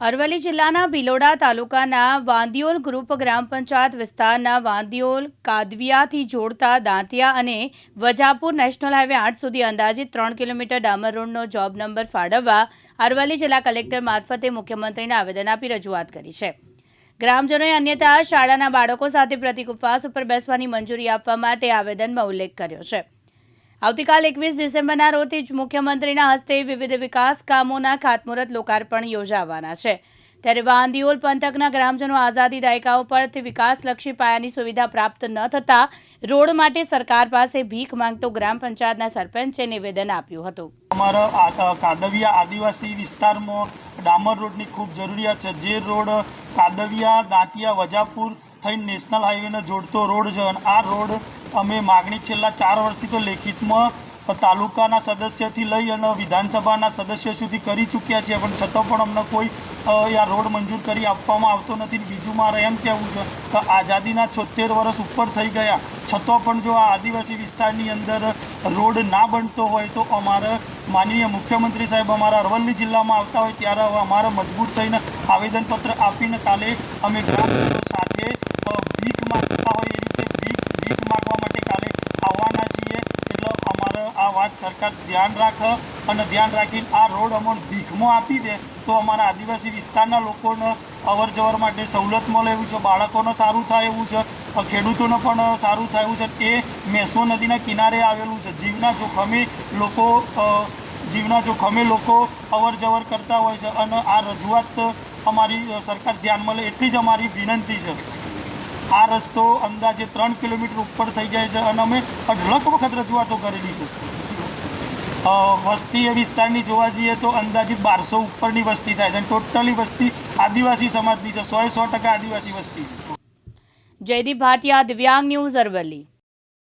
અરવલ્લી જિલ્લાના ભિલોડા તાલુકાના વાંદિયોલ ગ્રુપ ગ્રામ પંચાયત વિસ્તારના વાંદિયોલ કાદવિયાથી જોડતા દાંતિયા અને વજાપુર નેશનલ હાઈવે આઠ સુધી અંદાજિત ત્રણ કિલોમીટર ડામર રોડનો જોબ નંબર ફાળવવા અરવલ્લી જિલ્લા કલેક્ટર મારફતે મુખ્યમંત્રીને આવેદન આપી રજૂઆત કરી છે. ગ્રામજનોએ અન્યથા શાળાના બાળકો સાથે પ્રતિક ઉપવાસ ઉપર બેસવાની મંજૂરી આપવા માટે આવેદનમાં ઉલ્લેખ કર્યો છે. આવતીકાલ એકવીસ ડિસેમ્બરના રોજ મુખ્યમંત્રીના હસ્તે વિવિધ વિકાસ કામોના ખાતમુહૂર્ત લોકાર્પણ યોજાવાના છે. ત્યારે વાંદીઓલ પંથકના ગ્રામજનો આઝાદી દાયકાઓ પરથી વિકાસલક્ષી પાયાની સુવિધા પ્રાપ્ત ન થતાં રોડ માટે સરકાર પાસે ભીખ માંગતો ગ્રામ પંચાયતના સરપંચે નિવેદન આપ્યું હતું. અમારા કાદવિયા આદિવાસી વિસ્તારમાં ડામર રોડની ખૂબ જરૂરિયાત છે. જે રોડ કાદવિયા, દાંતિયા, વજાપુર થઈને નેશનલ હાઈવેને જોડતો રોડ છે અને આ રોડ અમે માગણી છેલ્લા ચાર વર્ષથી તો લેખિતમાં તાલુકાના સદસ્યથી લઈ અને વિધાનસભાના સદસ્ય સુધી કરી ચૂક્યા છીએ, પણ છતાં પણ અમને કોઈ આ રોડ મંજૂર કરી આપવામાં આવતો નથી. બીજું મારે એમ કહેવું છે કે આઝાદીના છોતેર વર્ષ ઉપર થઈ ગયા, છતાં પણ જો આ આદિવાસી વિસ્તારની અંદર રોડ ના બનતો હોય તો અમારે માનનીય મુખ્યમંત્રી સાહેબ અમારા અરવલ્લી જિલ્લામાં આવતા હોય ત્યારે હવે અમારે મજબૂત થઈને આવેદનપત્ર આપીને કાલે અમે ગ્રામજનો સાથે ભીખ માંગતા હોય એ રીતે ભીખ ભીખ માગવા માટે કાલે આવવાના છીએ એટલે અમારે આ વાત સરકાર ધ્યાન રાખે અને ધ્યાન રાખીને આ રોડ અમને ભીખમાં આપી દે, તો અમારા આદિવાસી વિસ્તારના લોકોને અવર જવર માટે સવલત મળે એવું છે, બાળકોને સારું થાય એવું છે ખેડૂતોને પણ સારું થાય એવું છે. એ મેસો નદીના કિનારે આવેલું છે. જીવના જોખમે લોકો જીવના જોખમે લોકો અવર જવર કરતા હોય છે અને આ રજૂઆત અમારી સરકાર ધ્યાનમાં લે એટલી જ અમારી વિનંતી છે. આ રસ્તો અંદાજે ત્રણ કિલોમીટર ઉપર થઈ જાય છે અને અમે અઢળક વખત રજૂઆતો કરેલી છે. વસ્તી એ વિસ્તારની જોવા જઈએ તો અંદાજિત બારસો ઉપરની વસ્તી થાય છે. અને ટોટલી વસ્તી આદિવાસી સમાજની છે. સો સો ટકા આદિવાસી વસ્તી છે. જયદીપ ભાટિયા, દિવ્યાંગ ન્યૂઝ અરવલ્લી.